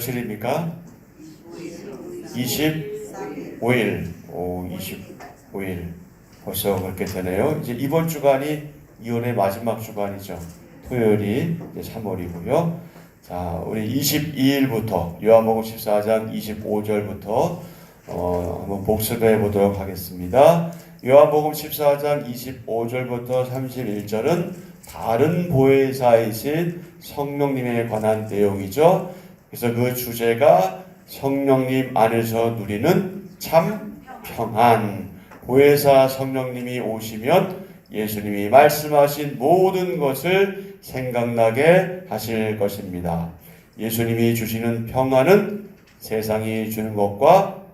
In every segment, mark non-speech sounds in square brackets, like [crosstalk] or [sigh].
며칠입니까? 25일. 오, 25일. 벌써 그렇게 되네요. 이제 이번 주간이 2월의 마지막 주간이죠. 토요일이 이제 3월이고요. 자, 우리 22일부터 요한복음 14장 25절부터 어, 한번 복습해 보도록 하겠습니다. 요한복음 14장 25절부터 31절은 다른 보혜사이신 성령님에 관한 내용이죠. 그래서 그 주제가 성령님 안에서 누리는 참 평안. 보혜사 성령님이 오시면 예수님이 말씀하신 모든 것을 생각나게 하실 것입니다. 예수님이 주시는 평안은 세상이 주는 것과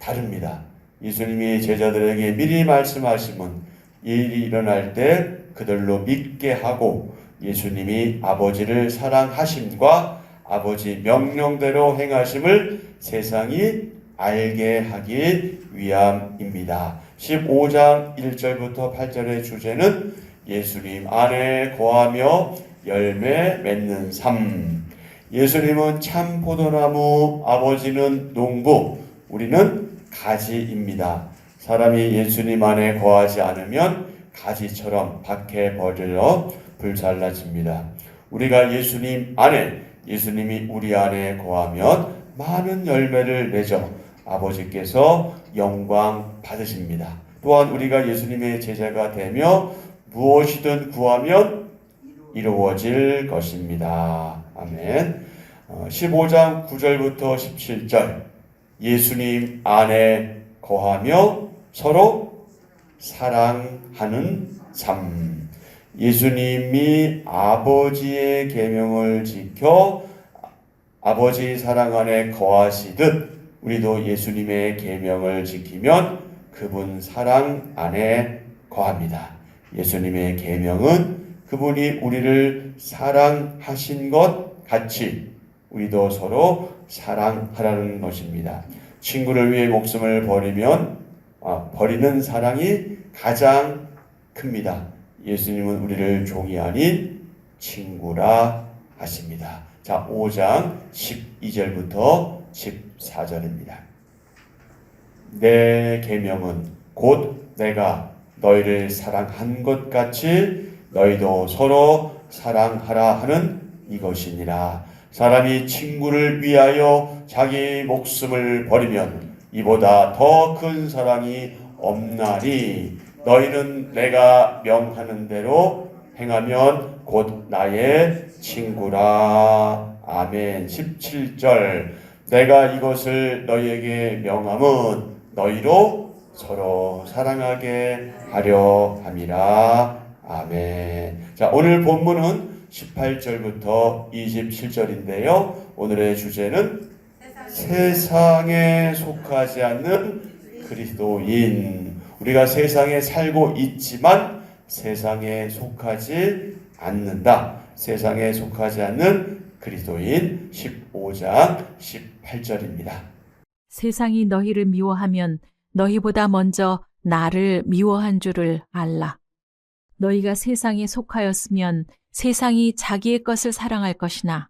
다릅니다. 예수님이 제자들에게 미리 말씀하시면 이 일이 일어날 때 그들로 믿게 하고 예수님이 아버지를 사랑하심과 아버지 명령대로 행하심을 세상이 알게 하기 위함입니다. 15장 1절부터 8절의 주제는 예수님 안에 거하며 열매 맺는 삶. 예수님은 참 포도나무, 아버지는 농부, 우리는 가지입니다. 사람이 예수님 안에 거하지 않으면 가지처럼 밖에 버려 불살라집니다. 우리가 예수님 안에, 예수님이 우리 안에 거하면 많은 열매를 맺어 아버지께서 영광 받으십니다. 또한 우리가 예수님의 제자가 되며 무엇이든 구하면 이루어질 것입니다. 아멘. 어, 15장 9절부터 17절. 예수님 안에 거하며 서로 사랑하는 삶. 예수님이 아버지의 계명을 지켜 아버지 사랑 안에 거하시듯 우리도 예수님의 계명을 지키면 그분 사랑 안에 거합니다. 예수님의 계명은 그분이 우리를 사랑하신 것 같이 우리도 서로 사랑하라는 것입니다. 친구를 위해 목숨을 버리면 아, 버리는 사랑이 가장 큽니다. 예수님은 우리를 종이 아닌 친구라 하십니다. 자, 5장 12절부터 14절입니다. 내 계명은 곧 내가 너희를 사랑한 것 같이 너희도 서로 사랑하라 하는 이것이니라. 사람이 친구를 위하여 자기 목숨을 버리면 이보다 더 큰 사랑이 없나니 너희는 내가 명하는 대로 행하면 곧 나의 친구라. 아멘. 17절. 내가 이것을 너희에게 명함은 너희로 서로 사랑하게 하려 함이라. 아멘. 자, 오늘 본문은 18절부터 27절인데요. 오늘의 주제는 세상에 속하지 않는 그리스도인. 우리가 세상에 살고 있지만 세상에 속하지 않는다. 세상에 속하지 않는 그리스도인 15장 18절입니다. 세상이 너희를 미워하면 너희보다 먼저 나를 미워한 줄을 알라. 너희가 세상에 속하였으면 세상이 자기의 것을 사랑할 것이나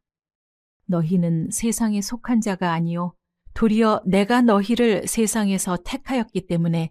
너희는 세상에 속한 자가 아니요 도리어 내가 너희를 세상에서 택하였기 때문에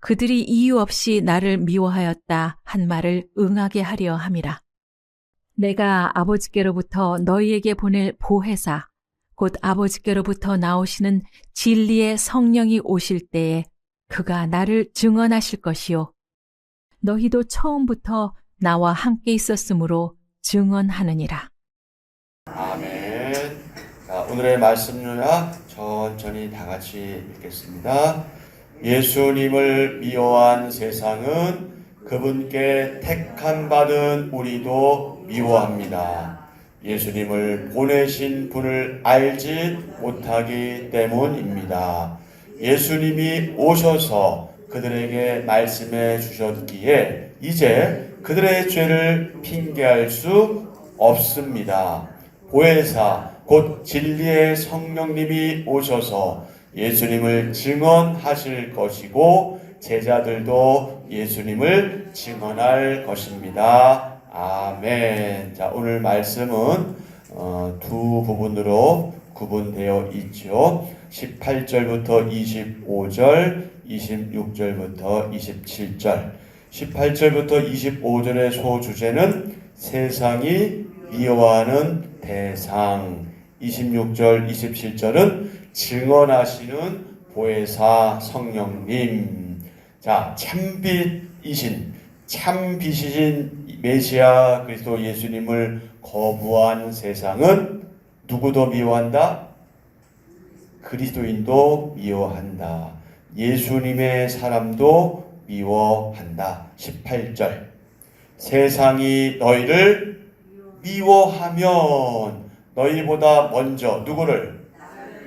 그들이 이유 없이 나를 미워하였다 한 말을 응하게 하려 함이라. 내가 아버지께로부터 너희에게 보낼 보혜사 곧 아버지께로부터 나오시는 진리의 성령이 오실 때에 그가 나를 증언하실 것이요. 너희도 처음부터 나와 함께 있었으므로 증언하느니라. 아멘. 자, 오늘의 말씀 요약 천천히 다 같이 읽겠습니다. 예수님을 미워한 세상은 그분께 택함 받은 우리도 미워합니다. 예수님을 보내신 분을 알지 못하기 때문입니다. 예수님이 오셔서 그들에게 말씀해 주셨기에 이제 그들의 죄를 핑계할 수 없습니다. 보혜사 곧 진리의 성령님이 오셔서 예수님을 증언하실 것이고 제자들도 예수님을 증언할 것입니다. 아멘. 자, 오늘 말씀은 어, 두 부분으로 구분되어 있죠. 18절부터 25절, 26절부터 27절. 18절부터 25절의 소주제는 세상이 미워하는 대상. 26절, 27절은 증언하시는 보혜사 성령님. 자, 참빛이신, 참빛이신 메시아 그리스도 예수님을 거부한 세상은 누구도 미워한다? 그리스도인도 미워한다. 예수님의 사람도 미워한다. 18절. 세상이 너희를 미워하면 너희보다 먼저 누구를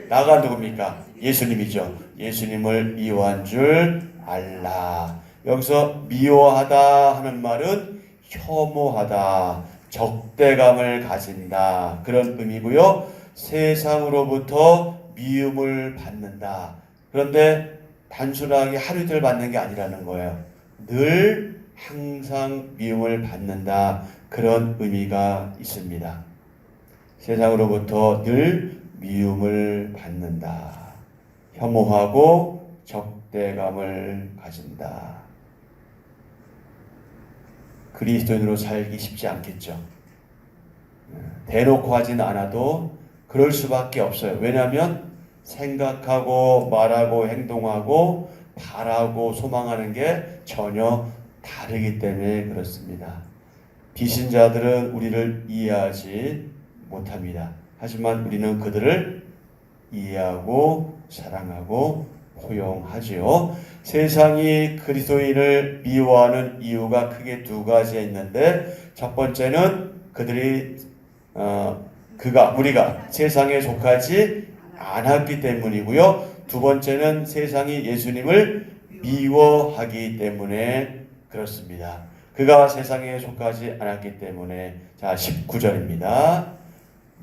나가 누굽니까? 예수님이죠. 예수님을 미워한 줄 알라. 여기서 미워하다 하는 말은 혐오하다, 적대감을 가진다 그런 의미고요. 세상으로부터 미움을 받는다. 그런데 단순하게 하루 이틀 받는 게 아니라는 거예요. 늘 항상 미움을 받는다. 그런 의미가 있습니다. 세상으로부터 늘 미움을 받는다. 혐오하고 적대감을 가진다. 그리스도인으로 살기 쉽지 않겠죠. 대놓고 하진 않아도 그럴 수밖에 없어요. 왜냐하면 생각하고 말하고 행동하고 바라고 소망하는 게 전혀 다르기 때문에 그렇습니다. 비신자들은 우리를 이해하지 못합니다. 하지만 우리는 그들을 이해하고 사랑하고 포용하지요. 세상이 그리스도인을 미워하는 이유가 크게 두 가지 있는데 첫 번째는 그들이 어, 그가 우리가 세상에 속하지 않았기 때문이고요. 두 번째는 세상이 예수님을 미워하기 때문에 그렇습니다. 그가 세상에 속하지 않았기 때문에 자 19절입니다.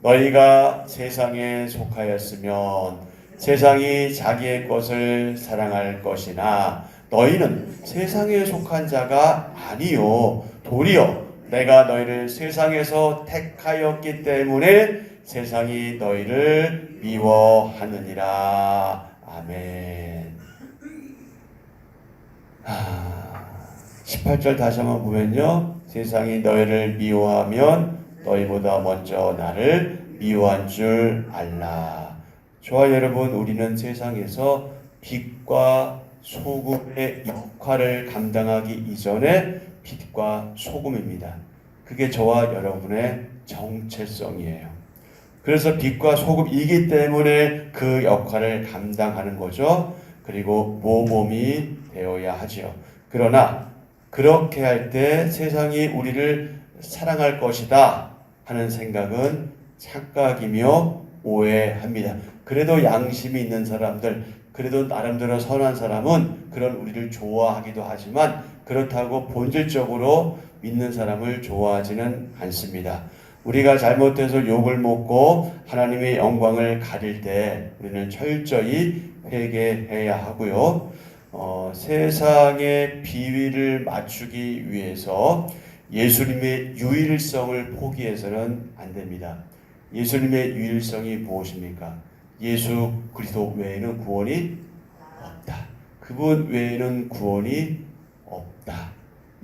너희가 세상에 속하였으면 세상이 자기의 것을 사랑할 것이나 너희는 세상에 속한 자가 아니요 도리어 내가 너희를 세상에서 택하였기 때문에 세상이 너희를 미워하느니라 아멘. 아, 18절 다시 한번 보면요. 세상이 너희를 미워하면 너희보다 먼저 나를 미워한 줄 알라. 저와 여러분, 우리는 세상에서 빛과 소금의 역할을 감당하기 이전에 빛과 소금입니다. 그게 저와 여러분의 정체성이에요. 그래서 빛과 소금이기 때문에 그 역할을 감당하는 거죠. 그리고 모범이 되어야 하지요. 그러나 그렇게 할 때 세상이 우리를 사랑할 것이다 하는 생각은 착각이며 오해합니다. 그래도 양심이 있는 사람들, 그래도 나름대로 선한 사람은 그런 우리를 좋아하기도 하지만 그렇다고 본질적으로 믿는 사람을 좋아하지는 않습니다. 우리가 잘못해서 욕을 먹고 하나님의 영광을 가릴 때 우리는 철저히 회개해야 하고요. 어, 세상의 비위를 맞추기 위해서 예수님의 유일성을 포기해서는 안 됩니다. 예수님의 유일성이 무엇입니까? 예수 그리스도 외에는 구원이 없다. 그분 외에는 구원이 없다.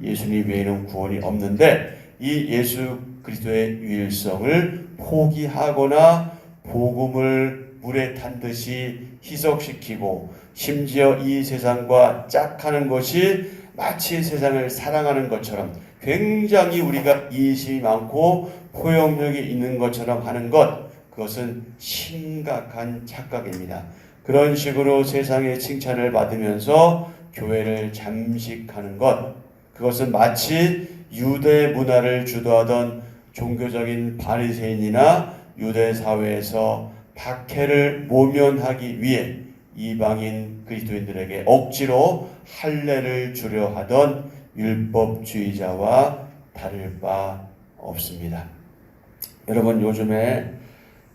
예수님 외에는 구원이 없는데 이 예수 그리스도의 유일성을 포기하거나 복음을 물에 탄 듯이 희석시키고 심지어 이 세상과 짝하는 것이 마치 세상을 사랑하는 것처럼 굉장히 우리가 이심이 많고 포용력이 있는 것처럼 하는 것 그것은 심각한 착각입니다. 그런 식으로 세상의 칭찬을 받으면서 교회를 잠식하는 것 그것은 마치 유대 문화를 주도하던 종교적인 바리새인이나 유대 사회에서 박해를 모면하기 위해 이방인 그리스도인들에게 억지로 할례를 주려 하던 율법주의자와 다를 바 없습니다. 여러분 요즘에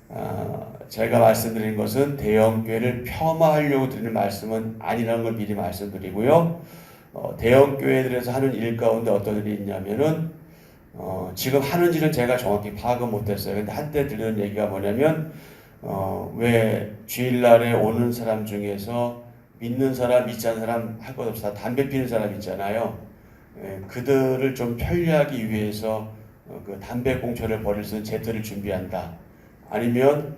어, 제가 말씀드린 것은 대형 교회를 폄하하려고 드리는 말씀은 아니라는 걸 미리 말씀드리고요. 어, 대형 교회들에서 하는 일 가운데 어떤 일이 있냐면은 어, 지금 하는지는 제가 정확히 파악은 못했어요. 근데 한때 들리는 얘기가 뭐냐면 어, 왜 주일날에 오는 사람 중에서 믿는 사람, 믿지 않는 사람 할 것 없어 담배 피는 사람 있잖아요. 예, 그들을 좀 편리하기 위해서 어, 그 담배 공초를 버릴 수 있는 제도를 준비한다. 아니면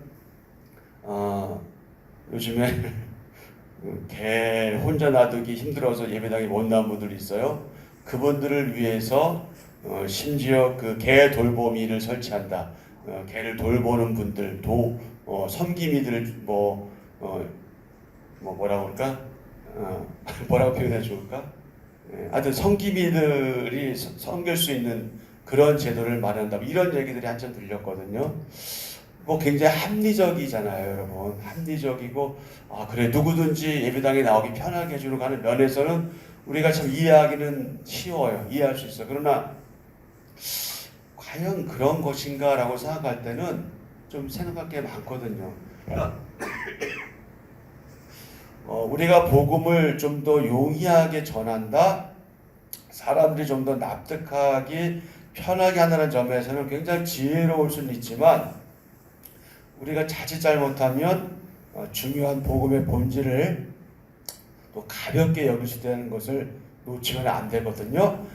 어, 요즘에 [laughs] 그개 혼자 놔두기 힘들어서 예배당에 못 나온 분들이 있어요. 그분들을 위해서 어, 심지어 그 개 돌보미를 설치한다. 어, 개를 돌보는 분들, 도 어, 섬기미들 뭐, 어, 뭐 뭐라고 할까? 어, [laughs] 뭐라고 표현해 줄까? 예, 하여튼 섬기미들이 서- 섬길 수 있는 그런 제도를 마련한다. 이런 얘기들이 한참 들렸거든요. 뭐 굉장히 합리적이잖아요, 여러분. 합리적이고, 아, 그래, 누구든지 예배당에 나오기 편하게 해주는 하는 면에서는 우리가 참 이해하기는 쉬워요. 이해할 수 있어. 그러나, 과연 그런 것인가라고 생각할 때는 좀 생각할 게 많거든요. 어, 우리가 복음을 좀 더 용이하게 전한다? 사람들이 좀 더 납득하기 편하게 한다는 점에서는 굉장히 지혜로울 수는 있지만, 우리가 자칫 잘못하면 어, 중요한 복음의 본질을 또 가볍게 있다는 것을 놓치면 안 되거든요.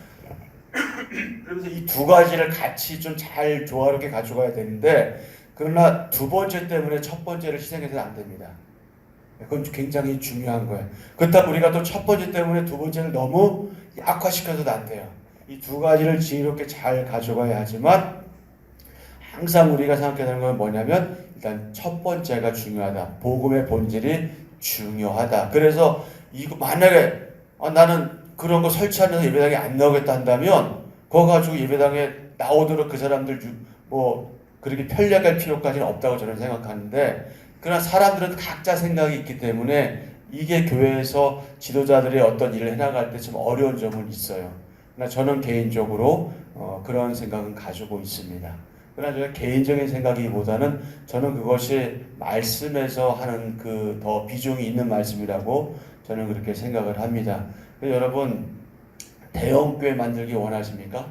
그러면서 이 두 가지를 같이 좀 잘 조화롭게 가져가야 되는데 그러나 두 번째 때문에 첫 번째를 희생해서는 안 됩니다. 그건 굉장히 중요한 거예요. 그렇다고 우리가 또 첫 번째 때문에 두 번째를 너무 약화시켜서도 안 돼요. 이 두 가지를 지혜롭게 잘 가져가야 하지만 항상 우리가 생각해야 되는 건 뭐냐면 일단 첫 번째가 중요하다. 복음의 본질이 중요하다. 그래서 이거 만약에 아, 나는 그런 거 설치하면서 예배당에 안 나오겠다 한다면 그거 가지고 예배당에 나오도록 그 사람들 주- 뭐 그렇게 편리하게 할 필요까지는 없다고 저는 생각하는데 그러나 사람들은 각자 생각이 있기 때문에 이게 교회에서 지도자들이 어떤 일을 해나갈 때 좀 어려운 점은 있어요. 그러나 저는 개인적으로 어, 그런 생각은 가지고 있습니다. 그러나 제가 개인적인 생각이보다는 저는 그것이 말씀에서 하는 그 더 비중이 있는 말씀이라고 저는 그렇게 생각을 합니다. 여러분 대형 교회 만들기 원하십니까?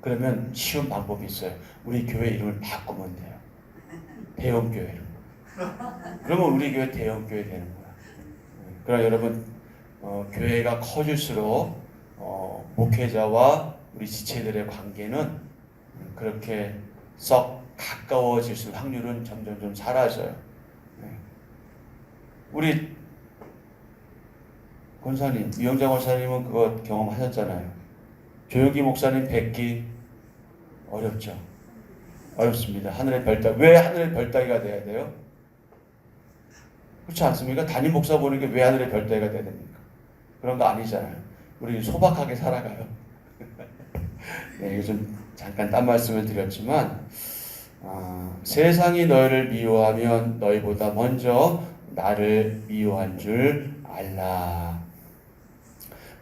그러면 쉬운 방법이 있어요. 우리 교회 이름을 바꾸면 돼요. 대형 교회로. 그러면 우리 교회 대형 교회 되는 거야. 그러나 여러분 어, 교회가 커질수록 어, 목회자와 우리 지체들의 관계는 그렇게 썩 가까워질 수 확률은 점점 좀 사라져요. 네. 우리 권사님, 유영장 권사님은 그거 경험하셨잖아요. 조영기 목사님 뵙기 어렵죠. 어렵습니다. 하늘의 별따. 왜 하늘의 별따기가 돼야 돼요? 그렇지 않습니까? 담임 목사 보는 게왜 하늘의 별따기가 돼야 됩니까? 그런 거 아니잖아요. 우리 소박하게 살아가요. [laughs] 네, 요즘 잠깐 딴 말씀을 드렸지만 아, 세상이 너희를 미워하면 너희보다 먼저 나를 미워한 줄 알라.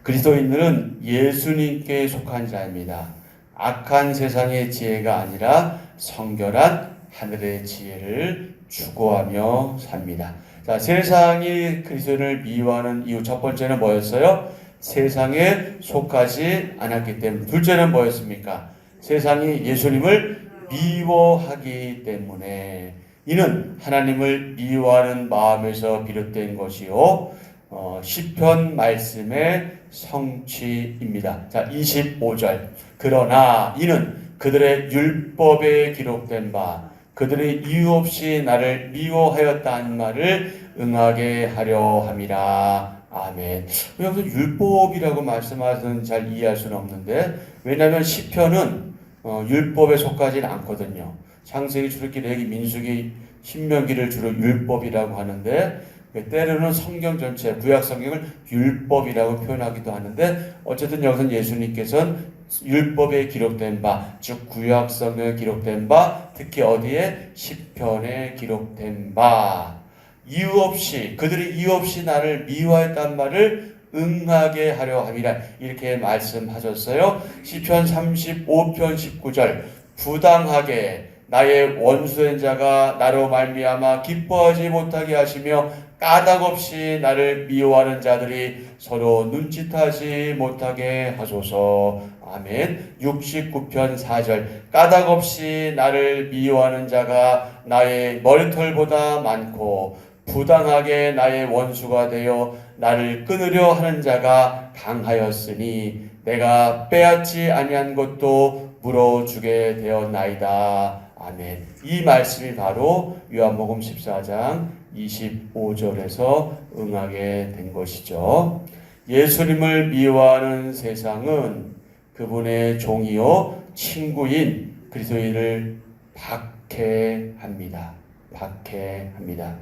그리스도인들은 예수님께 속한 자입니다. 악한 세상의 지혜가 아니라 성결한 하늘의 지혜를 추구하며 삽니다. 자, 세상이 그리스도인을 미워하는 이유 첫 번째는 뭐였어요? 세상에 속하지 않았기 때문에. 둘째는 뭐였습니까? 세상이 예수님을 미워하기 때문에. 이는 하나님을 미워하는 마음에서 비롯된 것이요. 어, 시편 말씀의 성취입니다. 자, 25절. 그러나 이는 그들의 율법에 기록된 바 그들이 이유 없이 나를 미워하였다 한 말을 응하게 하려 함이라. 아멘. 여기서 율법이라고 말씀하시는 잘 이해할 수는 없는데 왜냐하면 시편은 어, 율법에 속하지는 않거든요. 창세기, 출애굽기, 레기, 민수기, 신명기를 주로 율법이라고 하는데 때로는 성경 전체 구약 성경을 율법이라고 표현하기도 하는데 어쨌든 여기서 예수님께서는 율법에 기록된 바, 즉 구약 성경에 기록된 바, 특히 어디에 시편에 기록된 바 이유 없이 그들이 이유 없이 나를 미워했단 말을 응하게 하려 함이라 이렇게 말씀하셨어요. 시편 35편 19절 부당하게 나의 원수된 자가 나로 말미암아 기뻐하지 못하게 하시며 까닭 없이 나를 미워하는 자들이 서로 눈짓하지 못하게 하소서. 아멘. 69편 4절. 까닭 없이 나를 미워하는 자가 나의 머리털보다 많고 부당하게 나의 원수가 되어 나를 끊으려 하는 자가 강하였으니 내가 빼앗지 아니한 것도 물어주게 되었나이다. 아멘. 이 말씀이 바로 요한복음 14장 25절에서 응하게 된 것이죠. 예수님을 미워하는 세상은 그분의 종이요 친구인 그리스도인을 박해합니다. 박해합니다.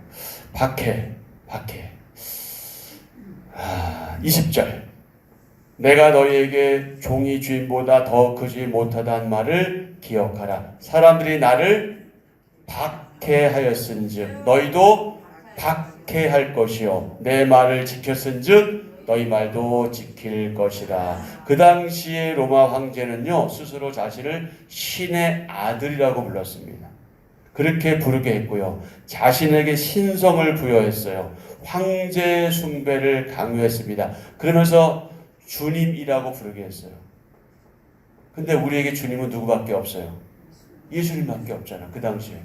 박해, 박해. 아, 20절. 내가 너희에게 종이 주인보다 더 크지 못하다는 말을 기억하라. 사람들이 나를 박해하였은즉 너희도 박해할 것이요 내 말을 지켰은즉 너희 말도 지킬 것이라. 그 당시에 로마 황제는요 스스로 자신을 신의 아들이라고 불렀습니다. 그렇게 부르게 했고요. 자신에게 신성을 부여했어요. 황제 숭배를 강요했습니다. 그러면서 주님이라고 부르게 했어요. 근데 우리에게 주님은 누구밖에 없어요? 예수님밖에 없잖아. 그 당시에.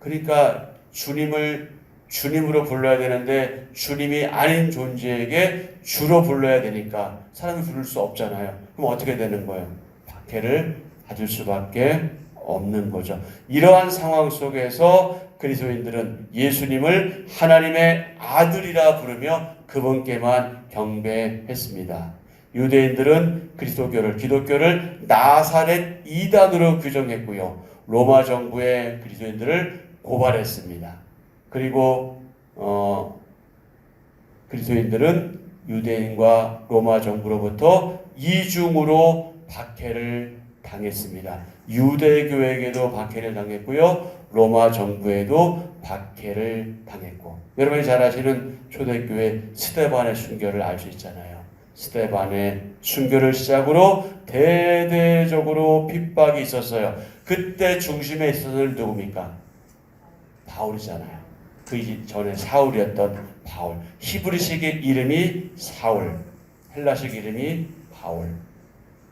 그러니까 주님을 주님으로 불러야 되는데 주님이 아닌 존재에게 주로 불러야 되니까 사람이 부를 수 없잖아요. 그럼 어떻게 되는 거예요? 박해를 받을 수밖에 없는 거죠. 이러한 상황 속에서 그리스도인들은 예수님을 하나님의 아들이라 부르며 그분께만 경배했습니다. 유대인들은 그리스도교를 기독교를 나사렛 이단으로 규정했고요. 로마 정부의 그리스도인들을 고발했습니다. 그리고 어, 그리스도인들은 유대인과 로마 정부로부터 이중으로 박해를 당했습니다. 유대교에게도 박해를 당했고요. 로마 정부에도 박해를 당했고 여러분이 잘 아시는 초대교회 스테반의 순교를 알 수 있잖아요. 스테반의 순교를 시작으로 대대적으로 핍박이 있었어요. 그때 중심에 있었던 누굽니까? 바울이잖아요. 그 전에 사울이었던 바울. 히브리식 이름이 사울. 헬라식 이름이 바울.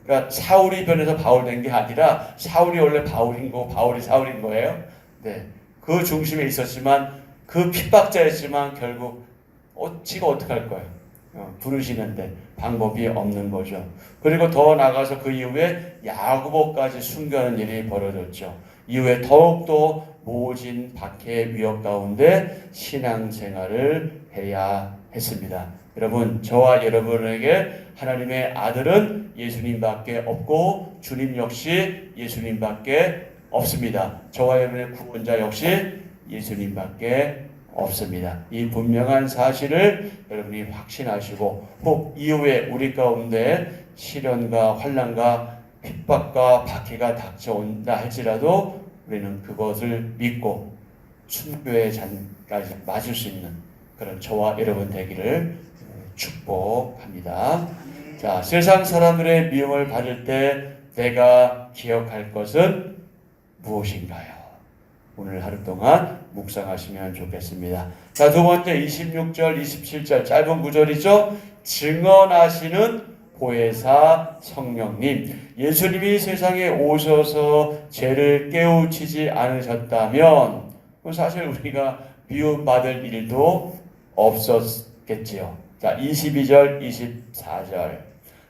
그러니까 사울이 변해서 바울 된 게 아니라 사울이 원래 바울인 거고 바울이 사울인 거예요. 네. 그 중심에 있었지만 그 핍박자였지만 결국 어, 지가 어떻게 할 거예요? 어, 부르시는데 방법이 없는 거죠. 그리고 더 나가서 그 이후에 야구보까지 순교하는 일이 벌어졌죠. 이후에 더욱더 모진 박해 위협 가운데 신앙생활을 해야 했습니다. 여러분, 저와 여러분에게 하나님의 아들은 예수님밖에 없고 주님 역시 예수님밖에 없습니다. 저와 여러분의 구원자 역시 예수님밖에 없습니다. 이 분명한 사실을 여러분이 확신하시고 혹 이후에 우리 가운데 시련과 환란과 핍박과 박해가 닥쳐온다 할지라도 우리는 그것을 믿고 순교의 잔까지 맞을 수 있는 그런 저와 여러분 되기를 축복합니다. 자, 세상 사람들의 미움을 받을 때 내가 기억할 것은 무엇인가요? 오늘 하루 동안 묵상하시면 좋겠습니다. 자, 두 번째 26절, 27절 짧은 구절이죠. 증언하시는 보혜사 성령님. 예수님이 세상에 오셔서 죄를 깨우치지 않으셨다면 사실 우리가 미움받을 일도 없었겠지요. 자, 22절, 24절.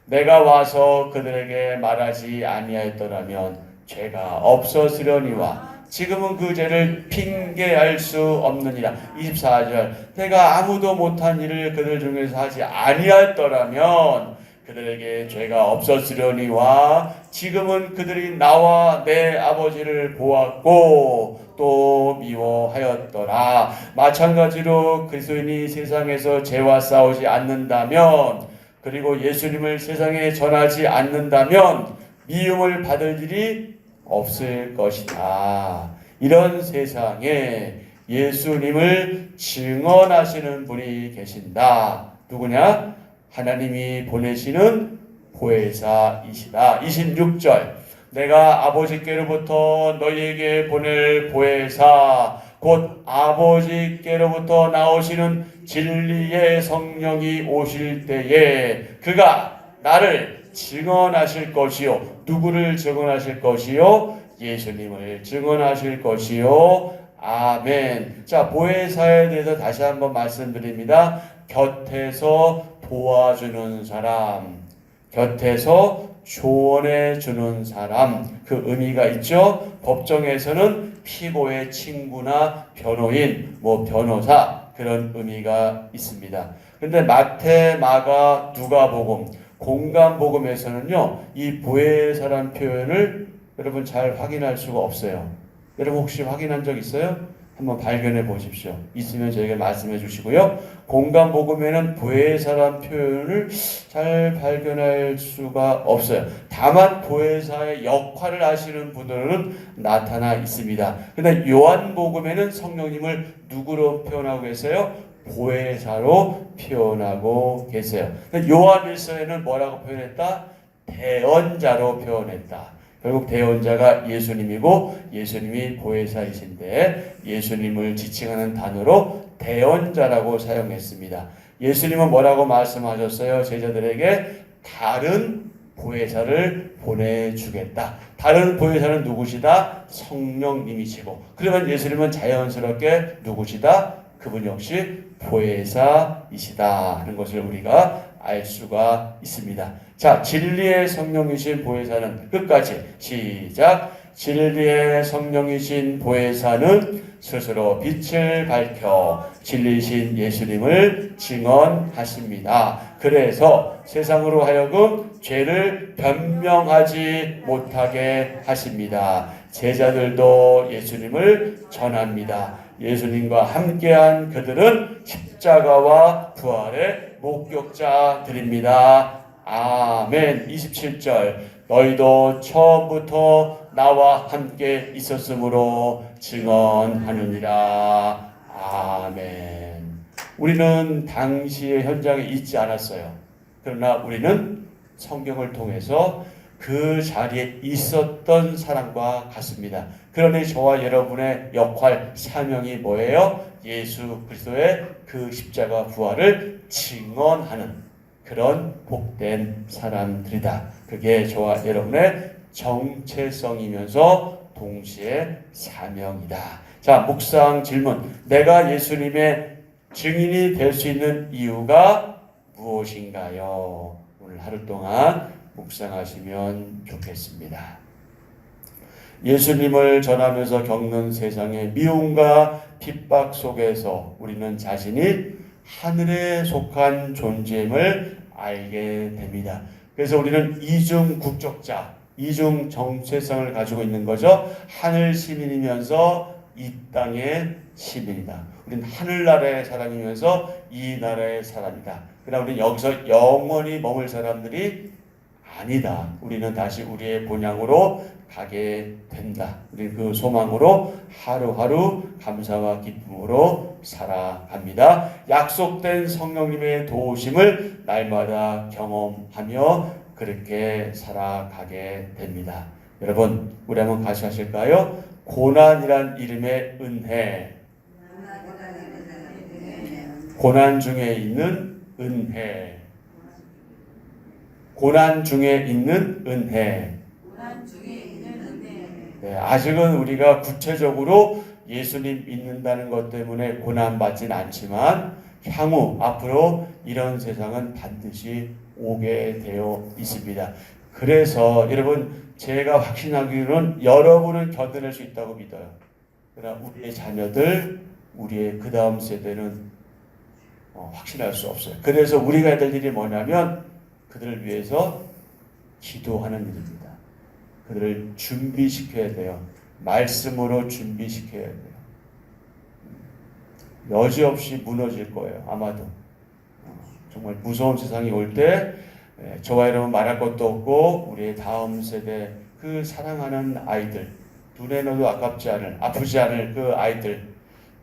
내가 와서 그들에게 말하지 아니하였더라면 죄가 없었으려니와 지금은 그 죄를 핑계할 수 없느니라. 24절. 내가 아무도 못한 일을 그들 중에서 하지 아니했더라면 그들에게 죄가 없었으려니와 지금은 그들이 나와 내 아버지를 보았고 또 미워하였더라. 마찬가지로 그리스도인이 세상에서 죄와 싸우지 않는다면 그리고 예수님을 세상에 전하지 않는다면 미움을 받을 일이 없을 것이다. 이런 세상에 예수님을 증언하시는 분이 계신다. 누구냐? 하나님이 보내시는 보혜사이시다. 26절. 내가 아버지께로부터 너희에게 보낼 보혜사 곧 아버지께로부터 나오시는 진리의 성령이 오실 때에 그가 나를 증언하실 것이요 누구를 증언하실 것이요 예수님을 증언하실 것이요 아멘. 자 보혜사에 대해서 다시 한번 말씀드립니다. 곁에서 도와주는 사람, 곁에서 조언해 주는 사람 그 의미가 있죠. 법정에서는 피고의 친구나 변호인, 뭐 변호사 그런 의미가 있습니다. 근데 마태, 마가, 누가복음, 공간복음에서는요 이 보혜사란 표현을 여러분 잘 확인할 수가 없어요. 여러분 혹시 확인한 적 있어요? 한번 발견해 보십시오. 있으면 저에게 말씀해 주시고요. 공간 복음에는 보혜사란 표현을 잘 발견할 수가 없어요. 다만 보혜사의 역할을 하시는 분들은 나타나 있습니다. 근데 요한 복음에는 성령님을 누구로 표현하고 계세요? 보혜사로 표현하고 계세요. 요한일서에는 뭐라고 표현했다? 대언자로 표현했다. 결국 대언자가 예수님이고 예수님이 보혜사이신데 예수님을 지칭하는 단어로 대언자라고 사용했습니다. 예수님은 뭐라고 말씀하셨어요? 제자들에게 다른 보혜사를 보내주겠다. 다른 보혜사는 누구시다? 성령님이시고. 그러면 예수님은 자연스럽게 누구시다? 그분 역시 보혜사이시다 하는 것을 우리가 알 수가 있습니다. 자, 진리의 성령이신 보혜사는 끝까지 시작. 진리의 성령이신 보혜사는 스스로 빛을 밝혀 진리신 예수님을 증언하십니다. 그래서 세상으로 하여금 죄를 변명하지 못하게 하십니다. 제자들도 예수님을 전합니다. 예수님과 함께한 그들은 십자가와 부활의 목격자들입니다. 아멘. 27절. 너희도 처음부터 나와 함께 있었으므로 증언하느니라. 아멘. 우리는 당시의 현장에 있지 않았어요. 그러나 우리는 성경을 통해서 그 자리에 있었던 사람과 같습니다. 그러니 저와 여러분의 역할, 사명이 뭐예요? 예수 그리스도의 그 십자가 부활을 증언하는 그런 복된 사람들이다. 그게 저와 여러분의 정체성이면서 동시에 사명이다. 자, 묵상 질문. 내가 예수님의 증인이 될 수 있는 이유가 무엇인가요? 오늘 하루 동안 묵상하시면 좋겠습니다. 예수님을 전하면서 겪는 세상의 미움과 핍박 속에서 우리는 자신이 하늘에 속한 존재임을 알게 됩니다. 그래서 우리는 이중 국적자, 이중 정체성을 가지고 있는 거죠. 하늘 시민이면서 이 땅의 시민이다. 우리는 하늘나라의 사람이면서 이 나라의 사람이다. 그러나 우리는 여기서 영원히 머물 사람들이 아니다. 우리는 다시 우리의 본향으로 가게 된다. 우리 그 소망으로 하루하루 감사와 기쁨으로 살아갑니다. 약속된 성령님의 도우심을 날마다 경험하며 그렇게 살아가게 됩니다. 여러분, 우리 한번 같이 하실까요? 고난이란 이름의 은혜. 고난 중에 있는 은혜. 고난 중에 있는 은혜. 네, 아직은 우리가 구체적으로 예수님 믿는다는 것 때문에 고난 받진 않지만 향후 앞으로 이런 세상은 반드시 오게 되어 있습니다. 그래서 여러분 제가 확신하기로는 여러분은 견뎌낼 수 있다고 믿어요. 그러나 우리의 자녀들, 우리의 그 다음 세대는 어, 확신할 수 없어요. 그래서 우리가 해야 될 일이 뭐냐면 그들을 위해서 기도하는 일입니다. 그들을 준비시켜야 돼요. 말씀으로 준비시켜야 돼요. 여지없이 무너질 거예요. 아마도. 어, 정말 무서운 세상이 올 때 저와 여러분 말할 것도 없고 우리의 다음 세대 그 사랑하는 아이들 눈에 넣어도 아깝지 않을 아프지 않을 그 아이들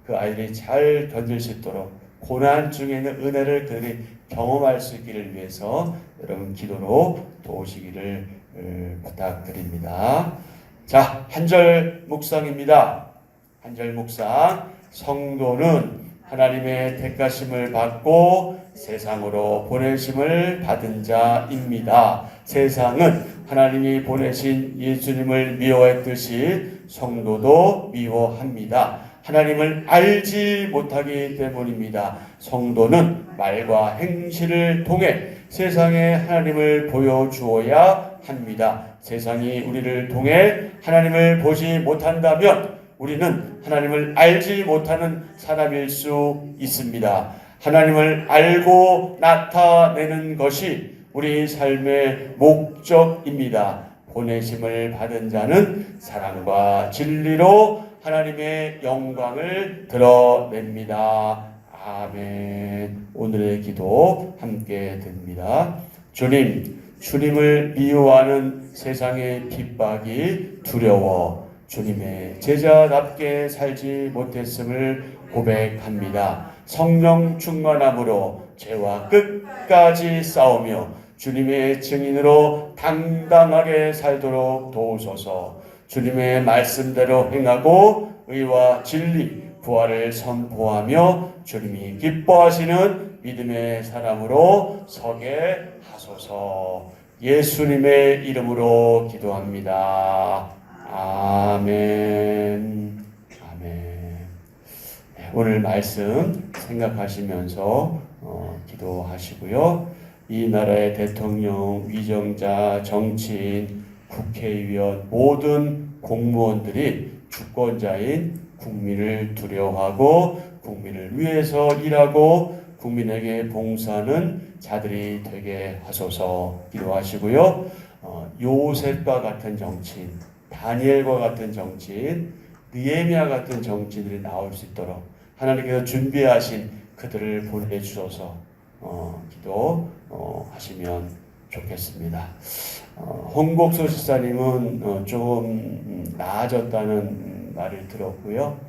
그 아이들이 잘 견딜 수 있도록 고난 중에 있는 은혜를 그들이 경험할 수 있기를 위해서 여러분 기도로 도우시기를 어, 부탁드립니다. 자, 한절 묵상입니다. 한절 묵상. 성도는 하나님의 택하심을 받고 세상으로 보내심을 받은 자입니다. 세상은 하나님이 보내신 예수님을 미워했듯이 성도도 미워합니다. 하나님을 알지 못하기 때문입니다. 성도는 말과 행실을 통해 세상에 하나님을 보여주어야 합니다. 세상이 우리를 통해 하나님을 보지 못한다면 우리는 하나님을 알지 못하는 사람일 수 있습니다. 하나님을 알고 나타내는 것이 우리 삶의 목적입니다. 보내심을 받은 자는 사랑과 진리로 하나님의 영광을 드러냅니다. 아멘. 오늘의 기도 함께 드립니다. 주님, 주님을 미워하는 세상의 핍박이 두려워 주님의 제자답게 살지 못했음을 고백합니다. 성령 충만함으로 죄와 끝까지 싸우며 주님의 증인으로 당당하게 살도록 도우소서. 주님의 말씀대로 행하고 의와 진리, 부활을 선포하며 주님이 기뻐하시는 믿음의 사람으로 서게 하소서. 예수님의 이름으로 기도합니다. 아멘. 아멘. 네, 오늘 말씀 생각하시면서 어, 기도하시고요. 이 나라의 대통령, 위정자, 정치인, 국회의원, 모든 공무원들이 주권자인 국민을 두려워하고 국민을 위해서 일하고 국민에게 봉사하는 자들이 되게 하소서 기도하시고요. 어, 요셉과 같은 정치인, 다니엘과 같은 정치인, 느헤미야 같은 정치인들이 나올 수 있도록 하나님께서 준비하신 그들을 보내주셔서 어, 기도 어, 하시면 좋겠습니다. 어, 홍복소 집사님은 어, 조금 음, 나아졌다는 음, 말을 들었고요.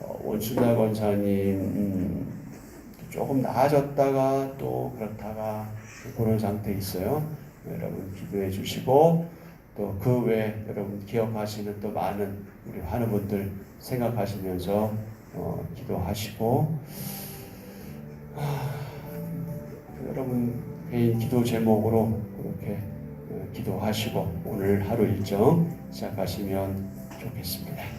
어, 원순자 권사님 음, 조금 나아졌다가 또 그렇다가 그런 상태에 있어요. 여러분 기도해 주시고 또 그 외에 여러분 기억하시는 또 많은 우리 환우분들 생각하시면서 어, 기도하시고 아, 여러분 개인 기도 제목으로 그렇게 어, 기도하시고 오늘 하루 일정 시작하시면 좋겠습니다.